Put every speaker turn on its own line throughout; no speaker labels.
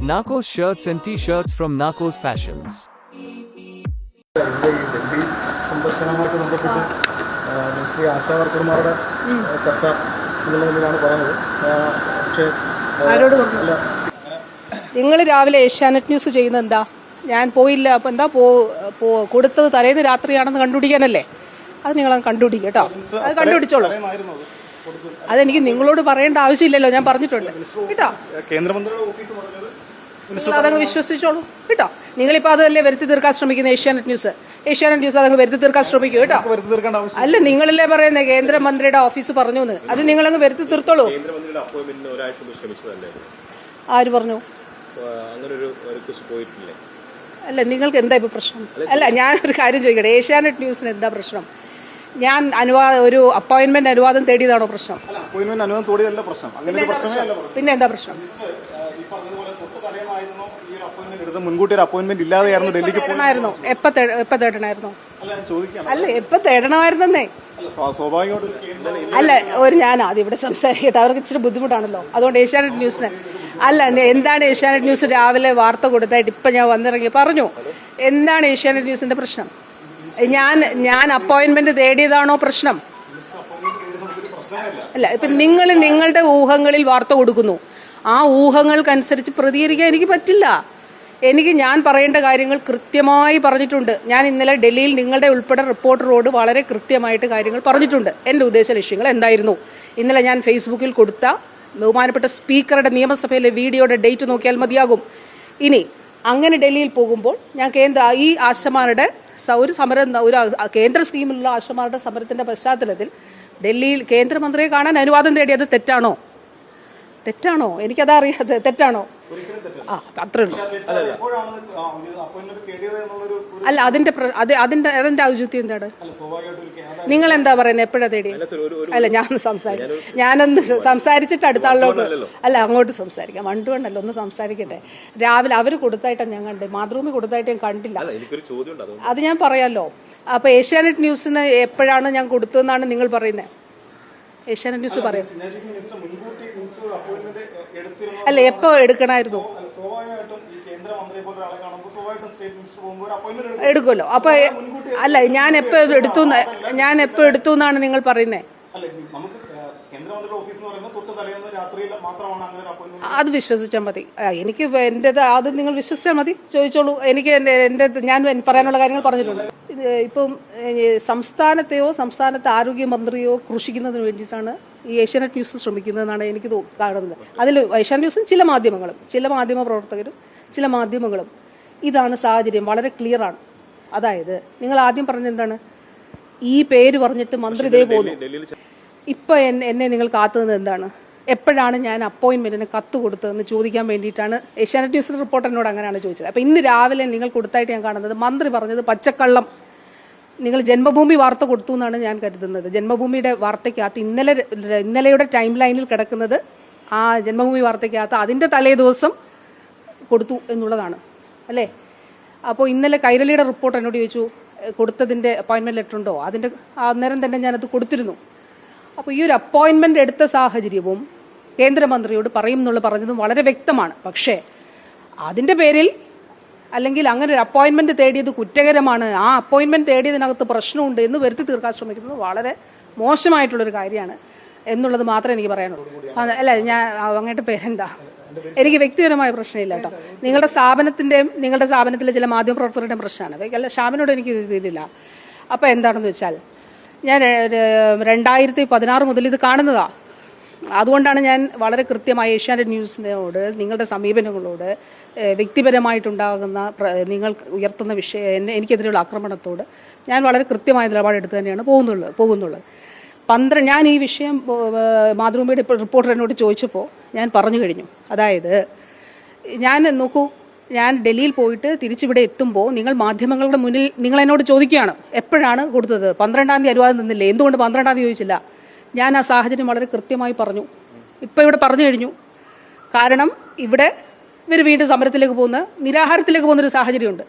Narcos shirts and t-shirts from Narcos Fashions.
Delhi സന്ദർശനവുമായിട്ട് ബന്ധപ്പെട്ട് ശ്രീ ആശാ വർക്കർമാരുടെ ചർച്ച എന്നുള്ളതിലാണ് പറഞ്ഞത് ആ, പക്ഷേ ആ,
ആരോട് പറഞ്ഞു?
അല്ല
നിങ്ങൾ രാവിലെ ഏഷ്യാനെറ്റ് ന്യൂസ് ചെയ്യുന്നത് എന്താ? ഞാൻ പോയില്ല അപ്പൊ എന്താ പോ കൊടുത്തത് തലേന്ന് രാത്രിയാണെന്ന് കണ്ടുപിടിക്കാനല്ലേ? അത് നിങ്ങൾ കണ്ടുപിടിക്കും കേട്ടോ. അത് കണ്ടുപിടിച്ചോളൂ. അതെനിക്ക് നിങ്ങളോട് പറയേണ്ട ആവശ്യമില്ലല്ലോ ഞാൻ പറഞ്ഞിട്ടുണ്ട്. കേട്ടോ?
കേന്ദ്രമന്ത്രിയുടെ ഓഫീസ് പറഞ്ഞത്
അതങ്ങ് വിശ്വസിച്ചോളൂ. കേട്ടോ? നിങ്ങളിപ്പോ അതല്ലേ വരുത്തി തീർക്കാൻ ശ്രമിക്കുന്ന ഏഷ്യാനെറ്റ് ന്യൂസ്. ഏഷ്യാനെറ്റ് ന്യൂസ് അതങ്ങ് വരുത്തി തീർക്കാൻ ശ്രമിക്കൂ കേട്ടോ? അല്ല നിങ്ങളല്ലേ പറയുന്നത് കേന്ദ്രമന്ത്രിയുടെ ഓഫീസ് പറഞ്ഞു എന്ന് അത് നിങ്ങളങ്ങ് വരുത്തി തീർത്തോളൂ.
കേന്ദ്രമന്ത്രിയുടെ അപ്പോയിന്റ്മെന്റിന് ഒരാഴ്ച മുമ്പ് ശ്രമിച്ചതല്ലേ
ആര് പറഞ്ഞു? അല്ല നിങ്ങൾക്ക് എന്താ ഇപ്പൊ പ്രശ്നം? അല്ല ഞാനൊരു കാര്യം ചോദിക്കട്ടെ. ഏഷ്യാനെറ്റ് ന്യൂസിന് എന്താ പ്രശ്നം? ഞാൻ അനുവാദ ഒരു അപ്പോയിന്റ്മെന്റ് അനുവാദം തേടിയതാണോ പ്രശ്നം. പിന്നെ എന്താ പ്രശ്നം
ഈ പറഞ്ഞതുപോലെ തൊട്ട് തടയമായിരുന്നു ഈ മുൻകൂട്ടി ഒരു അപ്പോയിന്റ്മെന്റ് ഇല്ലാതെയായിരുന്നു ഡൽഹിക്ക് പോയി?
എപ്പോ എപ്പ തേ- എപ്പ തേടണമായിരുന്നോ?
അല്ല ഞാൻ ചോദിക്കാം.
അല്ല എപ്പ തേടണമായിരുന്നേ
അല്ല സ്വാ- സ്വാഭാവികമായിട്ടും കേന്ദ്ര-
അല്ല ഒരു ഞാനാ അത് ഇവിടെ സംസാരിക്കട്ടെ. അവർക്ക് ഇച്ചിരി ബുദ്ധിമുട്ടാണല്ലോ. അതുകൊണ്ട് ഏഷ്യാനെറ്റ് ന്യൂസിന്. അല്ല എന്താണ് ഏഷ്യാനെറ്റ് ന്യൂസ് രാവിലെ വാർത്ത കൊടുത്തായിട്ട് ഇപ്പൊ ഞാൻ വന്നിറങ്ങി? പറഞ്ഞു. എന്താണ് ഏഷ്യാനെറ്റ് ന്യൂസിന്റെ പ്രശ്നം? ഞാൻ ഞാൻ അപ്പോയിന്റ്മെന്റ് തേടിയതാണോ പ്രശ്നം? അല്ല ഇപ്പൊ നിങ്ങൾ നിങ്ങളുടെ ഊഹങ്ങളിൽ വാർത്ത കൊടുക്കുന്നു. ആ ഊഹങ്ങൾക്കനുസരിച്ച് പ്രതികരിക്കാൻ എനിക്ക് പറ്റില്ല. എനിക്ക് ഞാൻ പറയേണ്ട കാര്യങ്ങൾ കൃത്യമായി പറഞ്ഞിട്ടുണ്ട്. ഞാൻ ഇന്നലെ ഡൽഹിയിൽ നിങ്ങളുടെ ഉൾപ്പെടെ റിപ്പോർട്ടറോട് വളരെ കൃത്യമായിട്ട് കാര്യങ്ങൾ പറഞ്ഞിട്ടുണ്ട്. എന്റെ ഉദ്ദേശ ലക്ഷ്യങ്ങൾ എന്തായിരുന്നു? ഇന്നലെ ഞാൻ ഫേസ്ബുക്കിൽ കൊടുത്ത ബഹുമാനപ്പെട്ട സ്പീക്കറുടെ നിയമസഭയിലെ വീഡിയോയുടെ ഡേറ്റ് നോക്കിയാൽ മതിയാകും. ഇനി അങ്ങനെ ഡൽഹിയിൽ പോകുമ്പോൾ ഞാൻ കേന്ദ്ര ഈ ആശമാരുടെ ഒരു സമരം ഒരു കേന്ദ്ര സ്കീമിലുള്ള ആശമാരുടെ സമരത്തിന്റെ പശ്ചാത്തലത്തിൽ ഡൽഹിയിൽ കേന്ദ്രമന്ത്രിയെ കാണാൻ അനുവാദം തേടിയത് തെറ്റാണോ? തെറ്റാണോ? എനിക്കതാ അറിയാതെ തെറ്റാണോ? ആ അത്രേ ഉള്ളൂ. അല്ല അതിന്റെ അത് അതിന്റെ അതിന്റെ ഔചിത്യം എന്താണ്? നിങ്ങൾ എന്താ പറയുന്നത് എപ്പോഴാ തേടി അല്ല ഞാൻ സംസാരിക്കും ഞാനൊന്ന് സംസാരിച്ചിട്ട് അടുത്ത ആളിലോട്ട് അല്ല അങ്ങോട്ട് സംസാരിക്കാം. വണ്ടുകൊണ്ടല്ലോ ഒന്ന് സംസാരിക്കട്ടെ. രാവിലെ അവർ കൊടുത്തായിട്ടാണ് ഞാൻ കണ്ടത്. മാതൃഭൂമി കൊടുത്തായിട്ട് ഞാൻ കണ്ടില്ല. അത് ഞാൻ പറയാലോ. അപ്പൊ ഏഷ്യാനെറ്റ് ന്യൂസിന് എപ്പോഴാണ് ഞാൻ കൊടുത്തതെന്നാണ് നിങ്ങൾ പറയുന്നത് ഏഷ്യാനെറ്റ് ന്യൂസ് പറയും. അല്ല എപ്പോ എടുക്കണമായിരുന്നു
അല്ല, ഈ കേന്ദ്രമന്ത്രിയെ പോലെ ഒരാളെ കാണുമ്പോൾ സ്വാഭാവികമായിട്ടും സ്റ്റേറ്റ് മിനിസ്റ്റർ പോകുമ്പോൾ അപ്പോയിന്റ്മെന്റ് എടുക്കും.
എടുക്കുമല്ലോ. അപ്പൊ അല്ല ഞാൻ എപ്പോ എടുത്തു ഞാൻ എപ്പോ എടുത്തു എന്നാണ് നിങ്ങൾ പറയുന്നത് അത് വിശ്വസിച്ചാൽ മതി. എനിക്ക് എന്റേത് അത് നിങ്ങൾ വിശ്വസിച്ചാൽ മതി. ചോദിച്ചോളൂ. എനിക്ക് എന്റെ എന്റെ ഞാൻ പറയാനുള്ള കാര്യങ്ങൾ പറഞ്ഞിട്ടുണ്ട്. ഇപ്പം സംസ്ഥാനത്തെയോ സംസ്ഥാനത്തെ ആരോഗ്യമന്ത്രിയോ ക്രൂശിക്കുന്നതിന് വേണ്ടിയിട്ടാണ് ഈ ഏഷ്യാനെറ്റ് ന്യൂസ് ശ്രമിക്കുന്നതെന്നാണ് എനിക്ക് കാണുന്നത്. അതിൽ ഏഷ്യാനെറ്റ് ന്യൂസും ചില മാധ്യമങ്ങളും ചില മാധ്യമ പ്രവർത്തകരും ചില മാധ്യമങ്ങളും ഇതാണ് സാഹചര്യം. വളരെ ക്ലിയർ ആണ്. അതായത് നിങ്ങൾ ആദ്യം പറഞ്ഞെന്താണ് ഈ പേര് പറഞ്ഞിട്ട് മന്ത്രി ഇതേ പോകുന്നു ഇപ്പൊ എന്നെ നിങ്ങൾ കാത്തുന്നത് എന്താണ്? എപ്പോഴാണ് ഞാൻ അപ്പോയിന്റ്മെന്റിന് കത്ത് കൊടുത്തതെന്ന് ചോദിക്കാൻ വേണ്ടിയിട്ടാണ് ഏഷ്യാനെറ്റ് ന്യൂസിന്റെ റിപ്പോർട്ടറിനോട് അങ്ങനെയാണ് ചോദിച്ചത്. അപ്പൊ ഇന്ന് രാവിലെ നിങ്ങൾ കൊടുത്തായിട്ട് ഞാൻ കാണുന്നത് മന്ത്രി പറഞ്ഞത് പച്ചക്കള്ളം നിങ്ങൾ ജന്മഭൂമി വാർത്ത കൊടുത്തു എന്നാണ് ഞാൻ കരുതുന്നത്. ജന്മഭൂമിയുടെ വാർത്തയ്ക്കകത്ത് ഇന്നലെ ഇന്നലെയുടെ ടൈം ലൈനിൽ കിടക്കുന്നത് ആ ജന്മഭൂമി വാർത്തയ്ക്കകത്ത് അതിന്റെ തലേ ദിവസം കൊടുത്തു എന്നുള്ളതാണ്. അല്ലേ? അപ്പോൾ ഇന്നലെ കൈരളിയുടെ റിപ്പോർട്ട് എന്നോട് ചോദിച്ചു കൊടുത്തതിന്റെ അപ്പോയിന്റ്മെന്റ് ലെറ്റർ ഉണ്ടോ? അതിന്റെ അന്നേരം തന്നെ ഞാനത് കൊടുത്തിരുന്നു. അപ്പോൾ ഈ ഒരു അപ്പോയിന്റ്മെന്റ് എടുത്ത സാഹചര്യവും കേന്ദ്രമന്ത്രിയോട് പറയും എന്നുള്ള പറഞ്ഞതും വളരെ വ്യക്തമാണ്. പക്ഷേ അതിന്റെ പേരിൽ അല്ലെങ്കിൽ അങ്ങനെ ഒരു അപ്പോയിന്റ്മെന്റ് തേടിയത് കുറ്റകരമാണ്. ആ അപ്പോയിന്റ്മെന്റ് തേടിയതിനകത്ത് പ്രശ്നമുണ്ട് എന്ന് വരുത്തി തീർക്കാൻ ശ്രമിക്കുന്നത് വളരെ മോശമായിട്ടുള്ളൊരു കാര്യമാണ് എന്നുള്ളത് മാത്രമേ എനിക്ക് പറയാനുള്ളൂ. അല്ല ഞാൻ അങ്ങോട്ട് പേരെന്താ? എനിക്ക് വ്യക്തിപരമായ പ്രശ്നമില്ല കേട്ടോ. നിങ്ങളുടെ സ്ഥാപനത്തിന്റെയും നിങ്ങളുടെ സ്ഥാപനത്തിലെ ചില മാധ്യമപ്രവർത്തകരുടെയും പ്രശ്നമാണ്. അല്ല ഷാമിനോട് എനിക്ക് ഇതില്ല. അപ്പൊ എന്താണെന്ന് വെച്ചാൽ ഞാൻ രണ്ടായിരത്തി പതിനാറ് മുതൽ ഇത് കാണുന്നതാ. അതുകൊണ്ടാണ് ഞാൻ വളരെ കൃത്യമായി ഏഷ്യാനെറ്റ് ന്യൂസിനോട് നിങ്ങളുടെ സമീപനങ്ങളോട് വ്യക്തിപരമായിട്ടുണ്ടാകുന്ന നിങ്ങൾ ഉയർത്തുന്ന വിഷയ എനിക്കെതിരെയുള്ള ആക്രമണത്തോട് ഞാൻ വളരെ കൃത്യമായ നിലപാടെടുത്ത് തന്നെയാണ് പോകുന്നുള്ളത് പോകുന്നുള്ളത്. പന്ത്രണ്ട് ഞാൻ ഈ വിഷയം മാതൃഭൂമിയുടെ റിപ്പോർട്ടർ എന്നോട് ചോദിച്ചപ്പോൾ ഞാൻ പറഞ്ഞു കഴിഞ്ഞു. അതായത് ഞാൻ നോക്കൂ ഞാൻ ഡൽഹിയിൽ പോയിട്ട് തിരിച്ചിവിടെ എത്തുമ്പോൾ നിങ്ങൾ മാധ്യമങ്ങളുടെ മുന്നിൽ നിങ്ങൾ എന്നോട് ചോദിക്കുകയാണ് എപ്പോഴാണ് കൊടുത്തത്? പന്ത്രണ്ടാം തീയതി അനുവാദം തന്നില്ലേ? എന്തുകൊണ്ട് പന്ത്രണ്ടാം തീയതി ചോദിച്ചില്ല? ഞാൻ ആ സാഹചര്യം വളരെ കൃത്യമായി പറഞ്ഞു. ഇപ്പം ഇവിടെ പറഞ്ഞു കഴിഞ്ഞു. കാരണം ഇവിടെ ഇവർ വീണ്ടും സമരത്തിലേക്ക് പോകുന്ന നിരാഹാരത്തിലേക്ക് പോകുന്നൊരു സാഹചര്യമുണ്ട്.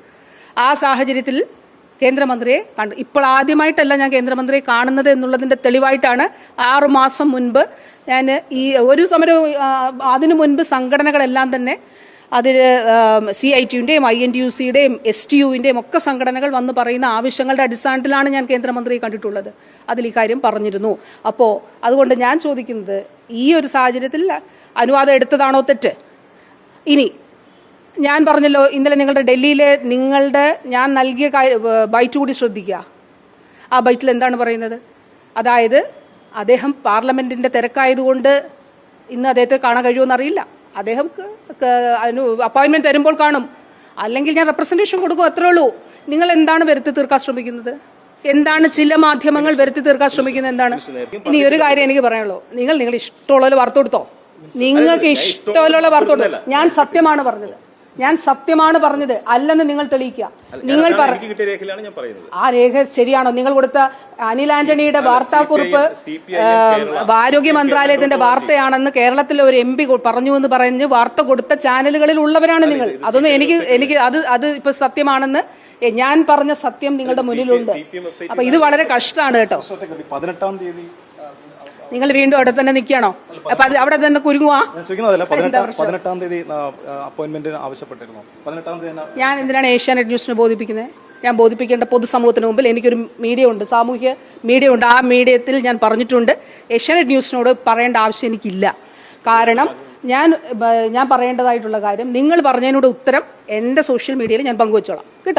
ആ സാഹചര്യത്തിൽ കേന്ദ്രമന്ത്രിയെ കണ്ടു ഇപ്പോൾ ആദ്യമായിട്ടല്ല ഞാൻ കേന്ദ്രമന്ത്രിയെ കാണുന്നത് എന്നുള്ളതിന്റെ തെളിവായിട്ടാണ് ആറുമാസം മുൻപ് ഞാൻ ഈ ഒരു സമരം ആ, അതിനു മുൻപ് സംഘടനകളെല്ലാം തന്നെ അതിൽ സി ഐ ടിയുടെയും ഐ എൻ ടി യു സിയുടെയും എസ് ടി യുവിന്റെയും ഒക്കെ സംഘടനകൾ വന്ന് പറയുന്ന ആവശ്യങ്ങളുടെ അടിസ്ഥാനത്തിലാണ് ഞാൻ കേന്ദ്രമന്ത്രിയെ കണ്ടിട്ടുള്ളത്. അതിൽ ഇക്കാര്യം പറഞ്ഞിരുന്നു. അപ്പോൾ അതുകൊണ്ട് ഞാൻ ചോദിക്കുന്നത് ഈ ഒരു സാഹചര്യത്തിൽ അനുവാദം എടുത്തതാണോ തെറ്റ്? ഇനി ഞാൻ പറഞ്ഞല്ലോ ഇന്നലെ നിങ്ങളുടെ ഡൽഹിയിലെ നിങ്ങളുടെ ഞാൻ നൽകിയ ബൈറ്റ് കൂടി ശ്രദ്ധിക്കുക. ആ ബൈറ്റിൽ എന്താണ് പറയുന്നത്? അതായത് അദ്ദേഹം പാർലമെന്റിന്റെ തിരക്കായതുകൊണ്ട് ഇന്ന് അദ്ദേഹത്തെ കാണാൻ കഴിയുമെന്ന് അറിയില്ല അദ്ദേഹം അപ്പോയിന്റ്മെന്റ് തരുമ്പോൾ കാണും. അല്ലെങ്കിൽ ഞാൻ റെപ്രസെന്റേഷൻ കൊടുക്കും അത്രേ ഉള്ളൂ. നിങ്ങൾ എന്താണ് വരുത്തി തീർക്കാൻ ശ്രമിക്കുന്നത്? എന്താണ് ചില മാധ്യമങ്ങൾ വരുത്തി തീർക്കാൻ ശ്രമിക്കുന്നത് എന്താണ്? ഇനി ഒരു കാര്യം എനിക്ക് പറയാനുള്ളൂ. നിങ്ങൾ നിങ്ങൾ ഇഷ്ടമുള്ള വാർത്ത കൊടുത്തോ നിങ്ങൾക്ക് ഇഷ്ടമുള്ള വാർത്ത കൊടുത്തോ ഞാൻ സത്യമാണ് പറഞ്ഞത്. ഞാൻ സത്യമാണ് പറഞ്ഞത്. അല്ലെന്ന് നിങ്ങൾ തെളിയിക്കുക. നിങ്ങൾ ആ രേഖ ശരിയാണോ? നിങ്ങൾ കൊടുത്ത അനിൽ ആന്റണിയുടെ വാർത്താക്കുറിപ്പ് ആരോഗ്യ മന്ത്രാലയത്തിന്റെ വാർത്തയാണെന്ന് കേരളത്തിലെ ഒരു എം പി പറഞ്ഞു എന്ന് പറഞ്ഞ് വാർത്ത കൊടുത്ത ചാനലുകളിൽ ഉള്ളവരാണ് നിങ്ങൾ. അതൊന്നും എനിക്ക് എനിക്ക് അത് അത് ഇപ്പൊ സത്യമാണെന്ന് ഞാൻ പറഞ്ഞ സത്യം നിങ്ങളുടെ മുന്നിലുണ്ട്. അപ്പൊ ഇത് വളരെ കഷ്ടമാണ് കേട്ടോ.
പതിനെട്ടാം തീയതി
നിങ്ങൾ വീണ്ടും അവിടെ തന്നെ നിൽക്കണോ അപ്പൊ അത് അവിടെ തന്നെ കുരുങ്ങുവാ?
പതിനെട്ടാം തീയതി അപ്പോയിന്റ്മെന്റ് ആവശ്യപ്പെട്ടിരുന്നു?
ഞാൻ എന്തിനാണ് ഏഷ്യാനെറ്റ് ന്യൂസിനെ ബോധിപ്പിക്കുന്നത് ഞാൻ ബോധിപ്പിക്കേണ്ട പൊതുസമൂഹത്തിന് മുമ്പിൽ എനിക്കൊരു മീഡിയ ഉണ്ട് സാമൂഹ്യ മീഡിയ ഉണ്ട്. ആ മീഡിയത്തിൽ ഞാൻ പറഞ്ഞിട്ടുണ്ട് ഏഷ്യാനെറ്റ് ന്യൂസിനോട് പറയേണ്ട ആവശ്യം എനിക്കില്ല. കാരണം ഞാൻ ഞാൻ പറയേണ്ടതായിട്ടുള്ള കാര്യം നിങ്ങൾ പറഞ്ഞതിനോട് ഉത്തരം എന്റെ സോഷ്യൽ മീഡിയയിൽ ഞാൻ പങ്കുവച്ചോളാം. കേട്ടോ?